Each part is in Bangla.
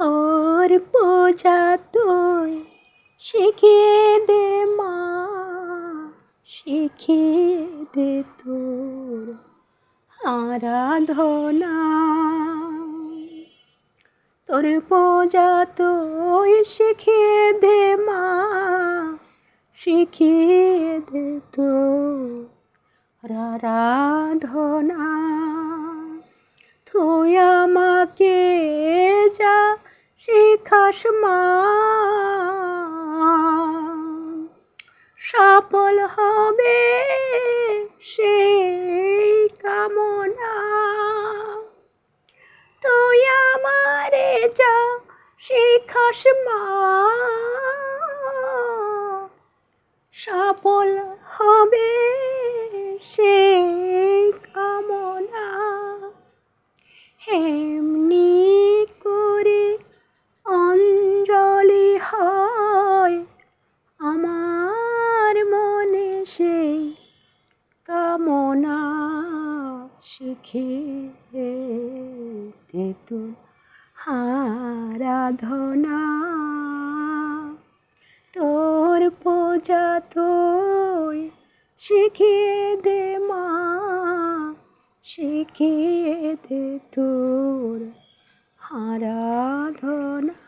তোর পূজা তুই শিখিয়ে দে মা শিখিয়ে দে তোর আরাধনা। তোর পূজা তুই শিখিয়ে দে মা শিখিয়ে দে তোর আরাধনা। তুই আমাকে শিখাস মা। সফল হবে সেই কামনা। তুই আমারে যা শিখাস মা। সফল হবে সেই কামনা। এমনি কামনা শিখে দে তোর আরাধনা তোর পূজা তুই শিখিয়ে দে মা, শিখিয়ে দে তোর আরাধনা।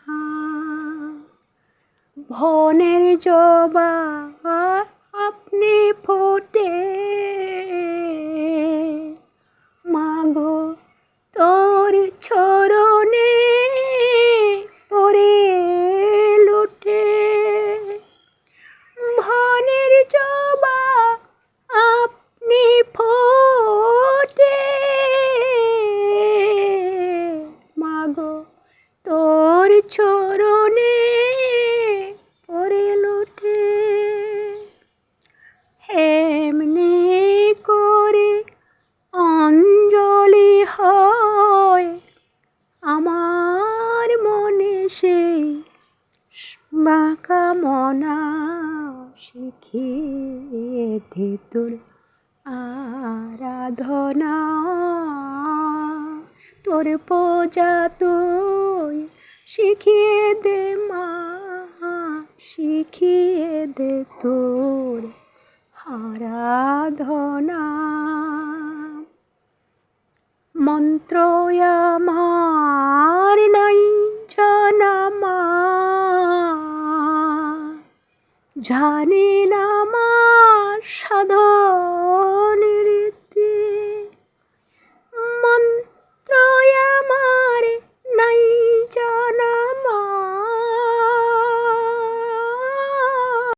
ভনের জবা চরণে পরে লুটে। ভনের জবা আপনি ফোটে। মাগো তোর চরণে মনা শিখিয়ে দে তোর আরাধনা। তোর পূজা তুই শিখিয়ে দে মা, শিখিয়ে দে তোর আরাধনা। মন্ত্র আমার নাই। জানি না আমার সাধনা।